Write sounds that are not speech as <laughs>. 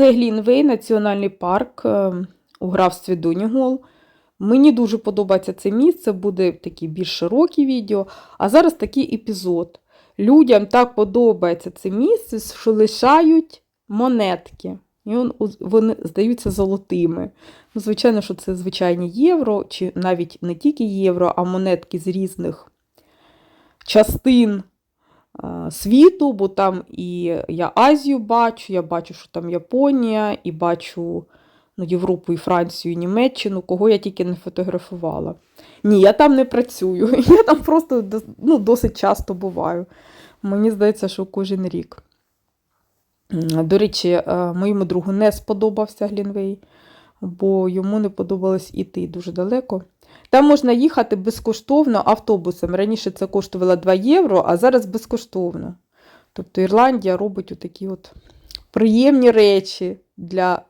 Це Глінвей, національний парк е, у графстві Донігол. Мені дуже подобається це місце, буде такі більш широкі відео. А зараз такий епізод. Людям так подобається це місце, що лишають монетки. І вони здаються золотими. Ну, звичайно, що це звичайні євро, чи навіть не тільки євро, а монетки з різних частин світу, бо там і я Азію бачу, я бачу, що там Японія, і бачу ну, Європу, і Францію, і Німеччину, кого я тільки не фотографувала. Ні, я там не працюю. <laughs> Я там просто ну, досить часто буваю. Мені здається, що кожен рік. До речі, е, моєму другу не сподобався Глінвей, бо йому не подобалось іти дуже далеко. Там можна їхати безкоштовно автобусом. Раніше це коштувало 2 євро, а зараз безкоштовно. Тобто Ірландія робить отакі от приємні речі для